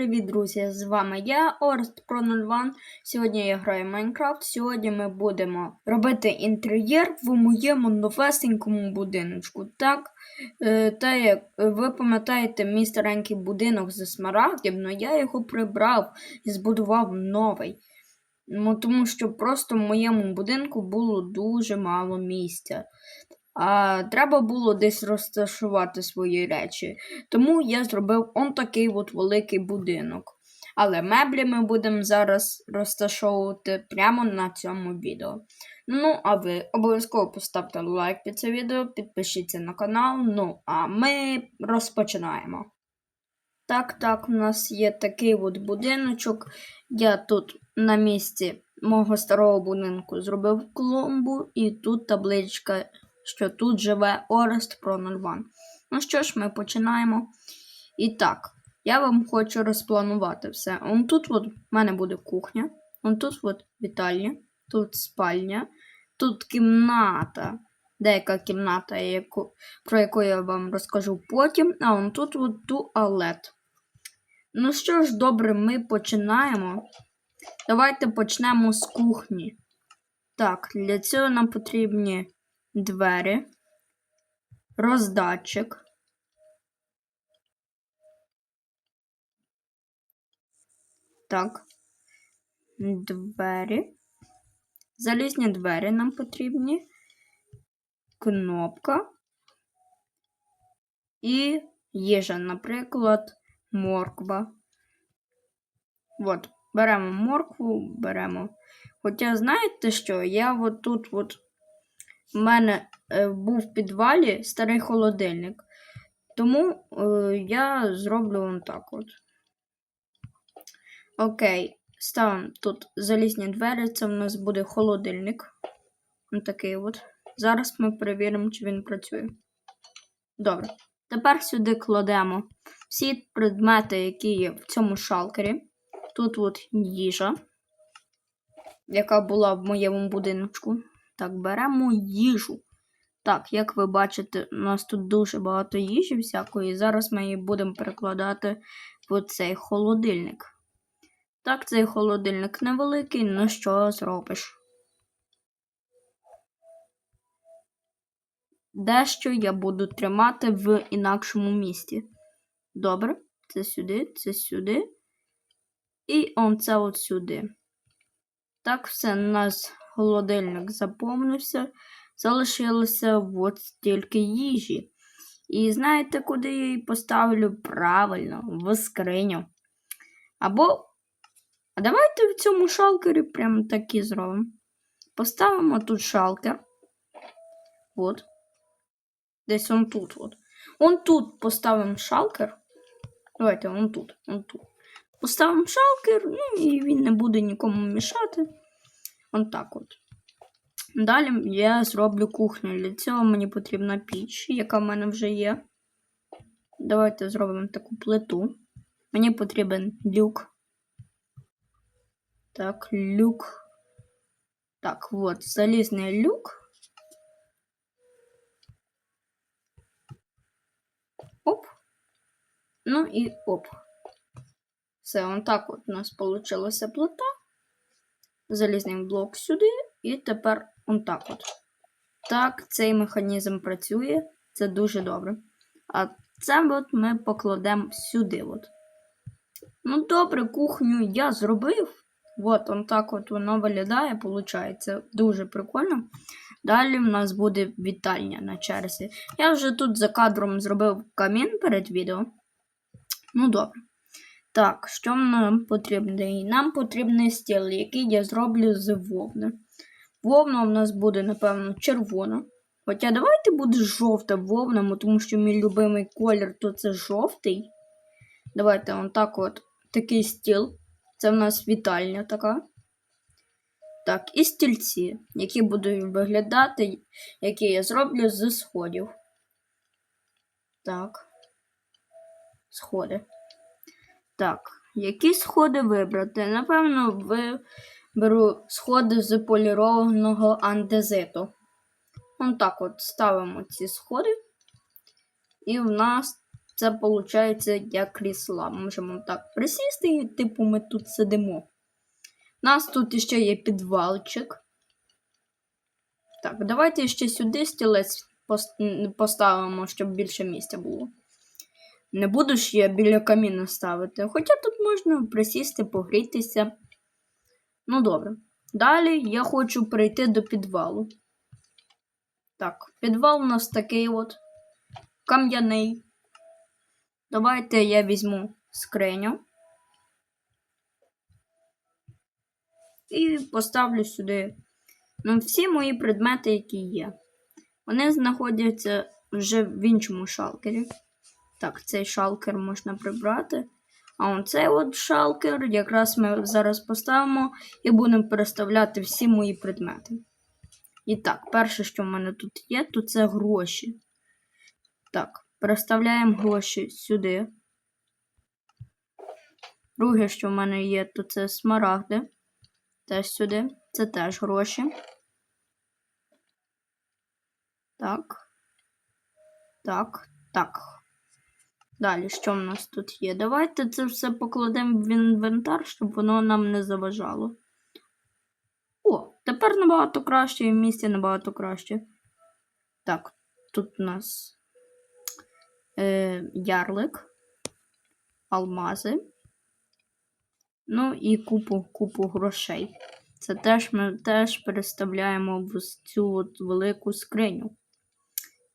привіт, друзі! З вами я, Орест Pro 01. Сьогодні я граю в Майнкрафт. Сьогодні ми будемо робити інтер'єр в моєму новесенькому будиночку. Так, е, та як ви пам'ятаєте, мій старенький будинок зі смарагдів, але я його прибрав і збудував новий. Ну, Тому що просто в моєму будинку було дуже мало місця. А треба було десь розташувати свої речі. Тому я зробив он такий от великий будинок. Але меблі ми будемо зараз розташовувати прямо на цьому відео. Ну, а ви обов'язково поставте лайк під це відео, підпишіться на канал. Ну, а ми розпочинаємо. Так, так, у нас є такий от будиночок. Я тут на місці мого старого будинку зробив клумбу, і тут табличка що тут живе Орест Pro 01. Ну що ж, ми починаємо. І так, я вам хочу розпланувати все. Он тут от в мене буде кухня, он тут от вітальня, тут спальня, тут кімната. Деяка кімната, яку, про яку я вам розкажу потім. А он тут от туалет. Ну що ж, добре, ми починаємо. Давайте почнемо з кухні. Так, для цього нам потрібні двері, роздатчик. Так, двері. Залізні двері нам потрібні. Кнопка. І їжа, наприклад, морква. От, беремо моркву, беремо. Хоча, знаєте що, я от тут от в мене е, був в підвалі старий холодильник. Тому е, я зроблю вон так от. Окей, ставимо тут залізні двері, це в нас буде холодильник. Ось такий от. Зараз ми перевіримо, чи він працює. Добре. Тепер сюди кладемо всі предмети, які є в цьому шалкері. Тут от їжа, яка була в моєму будиночку. Так, беремо їжу. Так, як ви бачите, у нас тут дуже багато їжі всякої. Зараз ми її будемо перекладати в цей холодильник. Так, цей холодильник невеликий, ну що зробиш? Дещо я буду тримати в інакшому місці. Добре, це сюди, це сюди. І он це от сюди. Так, все, у нас холодильник заповнився, залишилося от стільки їжі. І знаєте, куди я її поставлю? Правильно, в скриню. Або. А давайте в цьому шалкері прямо такі зробимо. Поставимо тут шалкер. От. Десь он тут. от. Он тут поставимо шалкер. Давайте, он тут, он тут. Поставимо шалкер, ну і він не буде нікому мішати. Он так от. Далі я зроблю кухню. Для цього мені потрібна піч, яка в мене вже є. Давайте зробимо таку плиту. Мені потрібен люк. Так, люк. Так, от, залізний люк. Оп. Ну і оп. Все, он так от у нас получилася плита залізний блок сюди, і тепер он так от. Так, цей механізм працює, це дуже добре. А це от ми покладемо сюди. от. Ну, добре, кухню я зробив. От, он так от воно виглядає, виходить. Дуже прикольно. Далі в нас буде вітальня на черзі. Я вже тут за кадром зробив камін перед відео. Ну, добре. Так, що нам потрібно? Нам потрібний стіл, який я зроблю з вовни. Вовна у нас буде, напевно, червона. Хоча давайте буде жовта вовна, тому що мій любимий колір то це жовтий. Давайте он так от такий стіл. Це в нас вітальня така. Так, і стільці, які будуть виглядати, які я зроблю з сходів. Так. Сходи. Так, які сходи вибрати? Напевно, виберу сходи з полірованого андезиту. Ось так от ставимо ці сходи. І в нас це виходить як крісла. Можемо так присісти, і типу ми тут сидимо. У нас тут ще є підвалчик. Так, давайте ще сюди стілець поставимо, щоб більше місця було. Не буду ж я біля каміна ставити. Хоча тут можна присісти, погрітися. Ну, добре. Далі я хочу перейти до підвалу. Так, підвал у нас такий от кам'яний. Давайте я візьму скриню. І поставлю сюди ну, всі мої предмети, які є. Вони знаходяться вже в іншому шалкері. Так, цей шалкер можна прибрати. А оцей от шалкер якраз ми зараз поставимо і будемо переставляти всі мої предмети. І так, перше, що в мене тут є, то це гроші. Так, переставляємо гроші сюди. Друге, що в мене є, то це смарагди. Теж сюди. Це теж гроші. Так. Так, так. Далі, що в нас тут є? Давайте це все покладемо в інвентар, щоб воно нам не заважало. О, тепер набагато краще і в місті набагато краще. Так, тут у нас е, ярлик, алмази. Ну і купу, купу грошей. Це теж ми теж переставляємо в цю от велику скриню.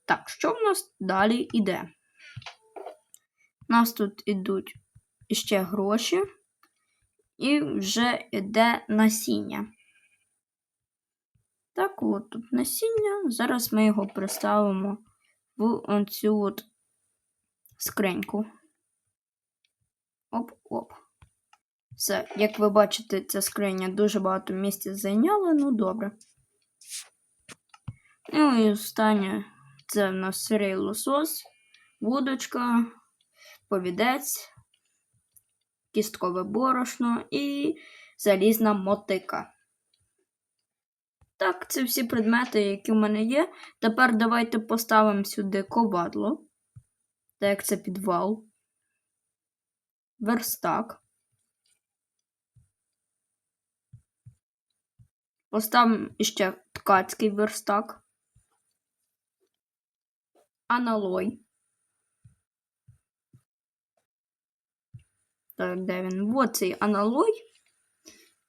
Так, що в нас далі йде? У нас тут ідуть ще гроші, і вже йде насіння. Так, от тут насіння. Зараз ми його приставимо в оцю от скриньку. Оп-оп. Все, як ви бачите, ця скриня дуже багато місця зайняла, ну добре. Ну і останнє це в нас сирий лосось, вудочка, повідець, кісткове борошно і залізна мотика. Так, це всі предмети, які в мене є. Тепер давайте поставимо сюди ковадло, так як це підвал, верстак. Поставимо ще ткацький верстак. Аналой. Де він? Вот цей аналой.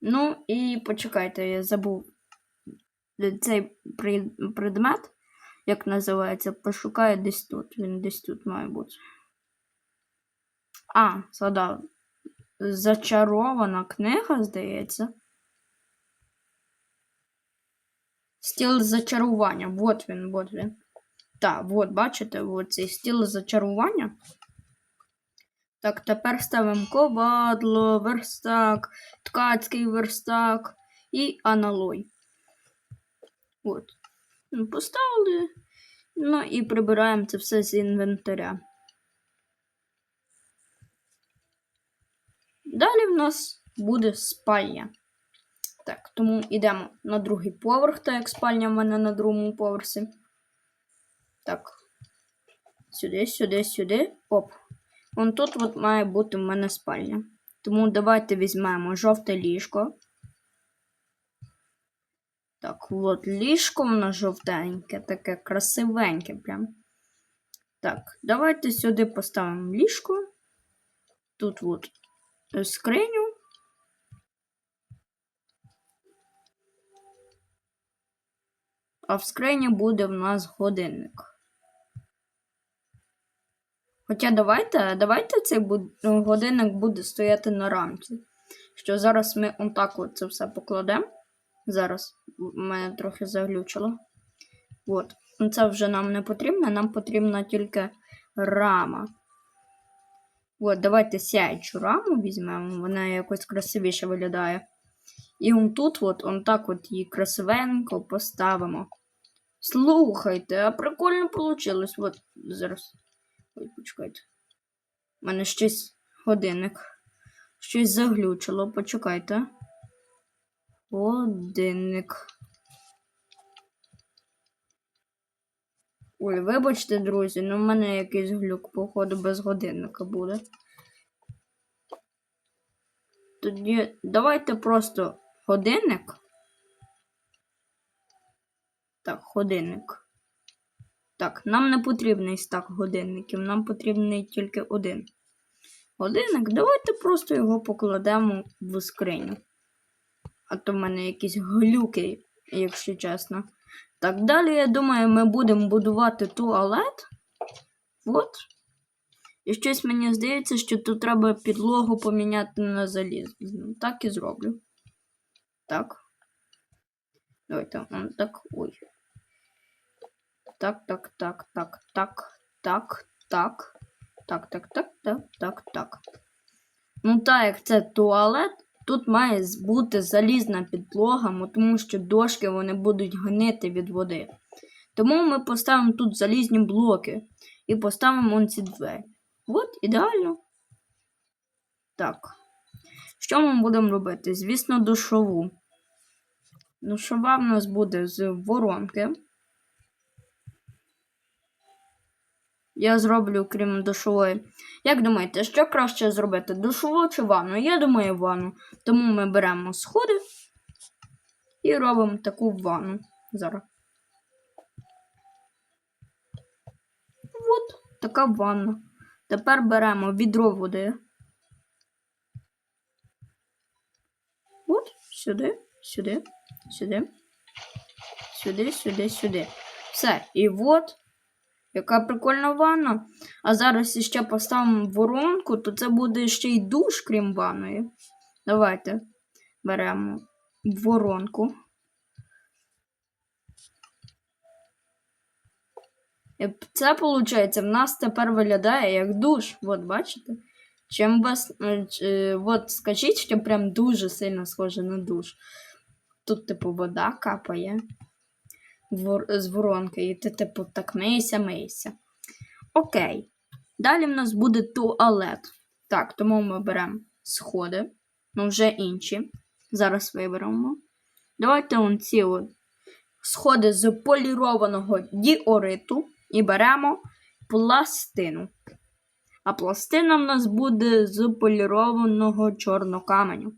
Ну, і почекайте, я забув цей предмет, як називається, пошукаю десь тут. Він десь тут має бути. А, згадав. Зачарована книга, здається. Стіл зачарування. Вот він, вот він. Так, от, бачите, от цей стіл зачарування. Так, тепер ставимо ковадло, верстак, ткацький верстак і аналой. От. Ну, Поставили. Ну і прибираємо це все з інвентаря. Далі в нас буде спальня. Так, тому йдемо на другий поверх, так як спальня в мене на другому поверсі. Так. Сюди, сюди, сюди. Оп. Вон тут от має бути в мене спальня. Тому давайте візьмемо жовте ліжко. Так, от ліжко воно жовтеньке, таке красивеньке прям. Так, давайте сюди поставимо ліжко. Тут от скриню. А в скрині буде в нас годинник. Хоча давайте, давайте цей буд- годинник буде стояти на рамці. Що зараз ми отак от це все покладемо. Зараз мене трохи заглючило. От. Ну, Це вже нам не потрібно, нам потрібна тільки рама. От, давайте сяючу раму візьмемо, вона якось красивіше виглядає. І он тут, от, он так от її красивенько поставимо. Слухайте, а прикольно вийшло. От зараз. Ой, почекайте. У мене щось годинник. Щось заглючило, почекайте. Годинник. Ой, вибачте, друзі, ну в мене якийсь глюк, походу, без годинника буде. Тоді давайте просто годинник. Так, годинник. Так, нам не потрібний стак годинників, нам потрібний тільки один. Годинник, давайте просто його покладемо в скриню. А то в мене якісь глюки, якщо чесно. Так, далі, я думаю, ми будемо будувати туалет. От. І щось мені здається, що тут треба підлогу поміняти на залізну. Так і зроблю. Так. Давайте, он так. Ой. Так, так, так, так, так, так, так. Так, так, так, так, так, так. Ну, так як це туалет, тут має бути залізна підлога, тому що дошки вони будуть гнити від води. Тому ми поставимо тут залізні блоки і поставимо он ці двері. От, ідеально. Так. Що ми будемо робити? Звісно, душову. Душова в нас буде з воронки. Я зроблю, крім душової. Як думаєте, що краще зробити? Душову чи ванну? Я думаю, ванну. Тому ми беремо сходи і робимо таку ванну. Зараз. От така ванна. Тепер беремо відро води. От, сюди, сюди, сюди, сюди, сюди, сюди. Все. І от, яка прикольна ванна. А зараз ще поставимо воронку, то це буде ще й душ, крім ванної. Давайте беремо воронку. І це, виходить, в нас тепер виглядає як душ. От бачите? Чим вас. е, е, От скажіть, що прям дуже сильно схоже на душ. Тут, типу, вода капає з воронки, і ти, типу, так мийся, мийся. Окей. Далі в нас буде туалет. Так, тому ми беремо сходи, ну вже інші. Зараз виберемо. Давайте он ці от сходи з полірованого діориту і беремо пластину. А пластина в нас буде з полірованого чорного каменю.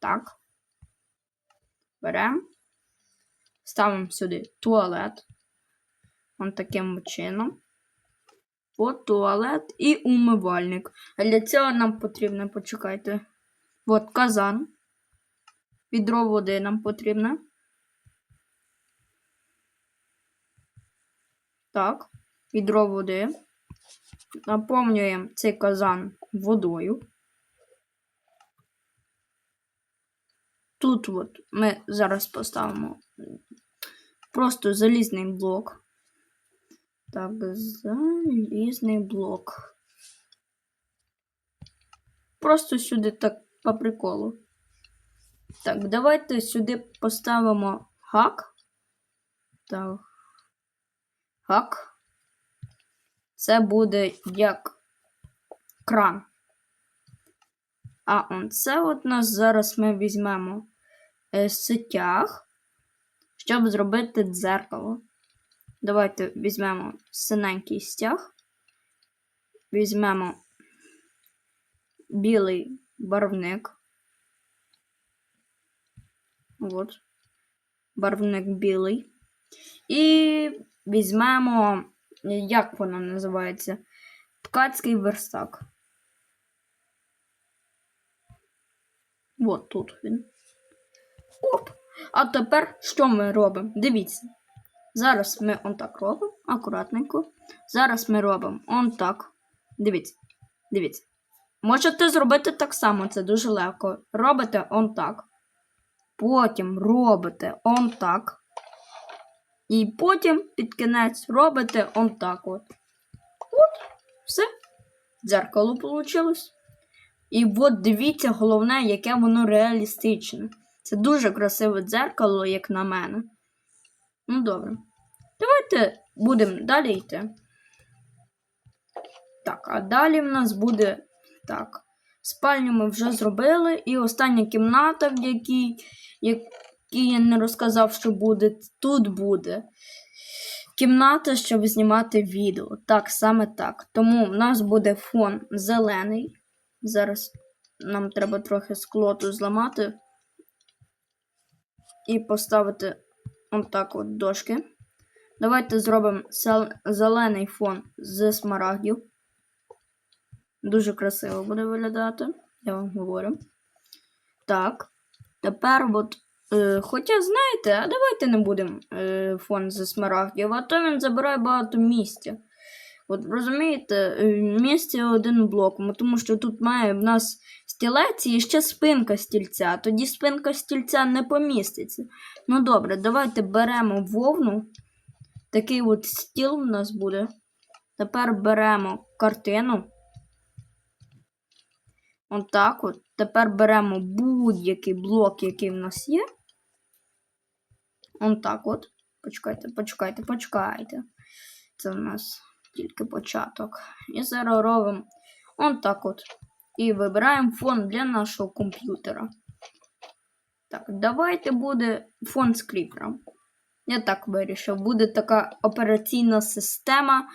Так. Беремо. Ставимо сюди туалет. Он таким чином. От туалет і умивальник. А для цього нам потрібно, почекайте. От казан. Відро води нам потрібно. Так, відро води. Наповнюємо цей казан водою. Тут от ми зараз поставимо просто залізний блок. Так, залізний блок. Просто сюди так по приколу. Так, давайте сюди поставимо гак. Так. Гак. Це буде як кран. А он це от нас зараз ми візьмемо е, сетяг, щоб зробити дзеркало. Давайте візьмемо синенький стяг, візьмемо білий барвник. От. Барвник білий. І візьмемо, як воно називається? Ткацький верстак. От тут він. Оп. А тепер що ми робимо? Дивіться. Зараз ми он так робимо, акуратненько. Зараз ми робимо он так. Дивіться. Дивіться. Можете зробити так само, це дуже легко. Робите он так. Потім робите он так. І потім під кінець робите он так от. От, все. Дзеркало вийшло. І от дивіться, головне, яке воно реалістичне. Це дуже красиве дзеркало, як на мене. Ну, добре. Давайте будемо далі йти. Так, а далі в нас буде так. Спальню ми вже зробили. І остання кімната, в якій, якій я не розказав, що буде, тут буде. кімната, щоб знімати відео. Так, саме так. Тому в нас буде фон зелений. Зараз нам треба трохи скло тут зламати і поставити отак от дошки. Давайте зробимо зелений фон з смарагдів. Дуже красиво буде виглядати, я вам говорю. Так. Тепер от. Е, хоча, знаєте, а давайте не будемо е, фон зі смарагдів, а то він забирає багато місця. От розумієте, е, місця один блок, тому що тут має в нас стілець і ще спинка стільця. Тоді спинка стільця не поміститься. Ну добре, давайте беремо вовну. Такий от стіл у нас буде. Тепер беремо картину. Отак от. Тепер беремо будь-який блок, який в нас є. Отак от. Почекайте, почекайте, почекайте. Це в нас тільки початок. І зараз робимо отак от. І вибираємо фон для нашого комп'ютера. Так, давайте буде фон з кріпером. Я так вирішив. Буде така операційна система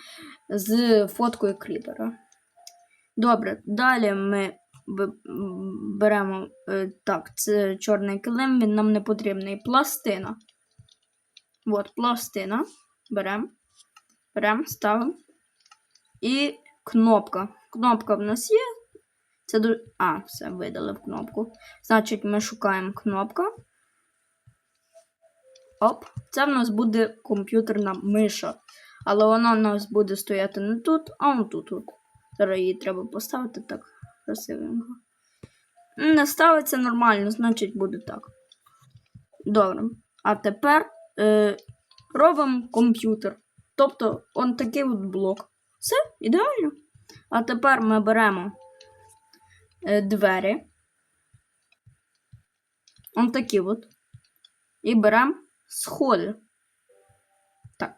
з фоткою кріпера. Добре, далі ми беремо. е, Так, це чорний килим, він нам не потрібний. Пластина. От, пластина. Беремо. Беремо, ставимо. І кнопка. Кнопка в нас є. Це ду... А, все, видали в кнопку. Значить, ми шукаємо кнопка. Оп, це в нас буде комп'ютерна миша. Але вона в нас буде стояти не тут, а он тут. Зараз її треба поставити так красивенько. Не ставиться нормально, значить буде так. Добре. А тепер е, робимо комп'ютер. Тобто, он такий от блок. Все, ідеально. А тепер ми беремо двері. Он такі от. І беремо сходи. Так,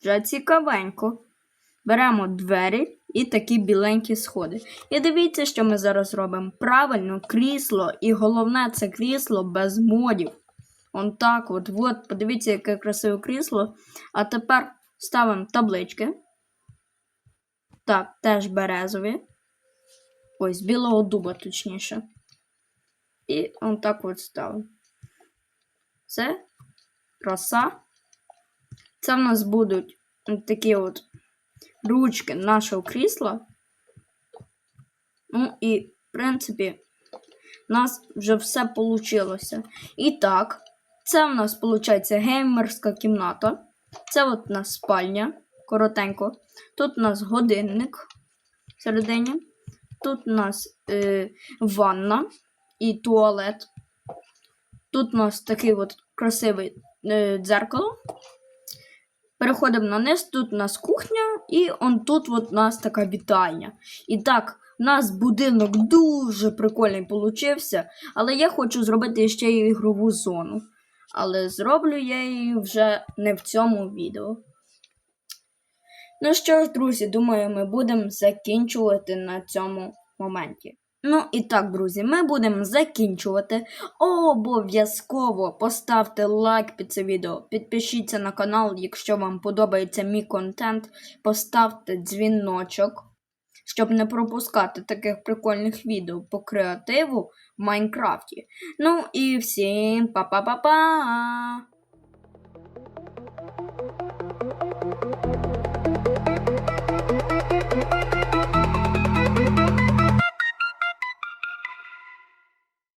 вже цікавенько. Беремо двері і такі біленькі сходи. І дивіться, що ми зараз робимо. Правильно, крісло. І головне, це крісло без модів. Он так от. От, подивіться, яке красиве крісло. А тепер ставимо таблички. Так, теж березові. Ось, з білого дуба, точніше. І он так от ставимо. Це краса. Це в нас будуть такі от ручки нашого крісла. Ну і, в принципі, у нас вже все вийшло. І так, це в нас виходить геймерська кімната. Це от у нас спальня, коротенько. Тут у нас годинник всередині. Тут у нас е, ванна і туалет. Тут у нас такий от красивий е, дзеркало. Переходимо на низ, тут у нас кухня, і он тут от у нас така вітальня. І так, у нас будинок дуже прикольний получився, але я хочу зробити ще й ігрову зону. Але зроблю я її вже не в цьому відео. Ну що ж, друзі, думаю, ми будемо закінчувати на цьому моменті. Ну і так, друзі, ми будемо закінчувати. Обов'язково поставте лайк під це відео, підпишіться на канал, якщо вам подобається мій контент. Поставте дзвіночок, щоб не пропускати таких прикольних відео по креативу в Майнкрафті. Ну і всім па-па-па-па!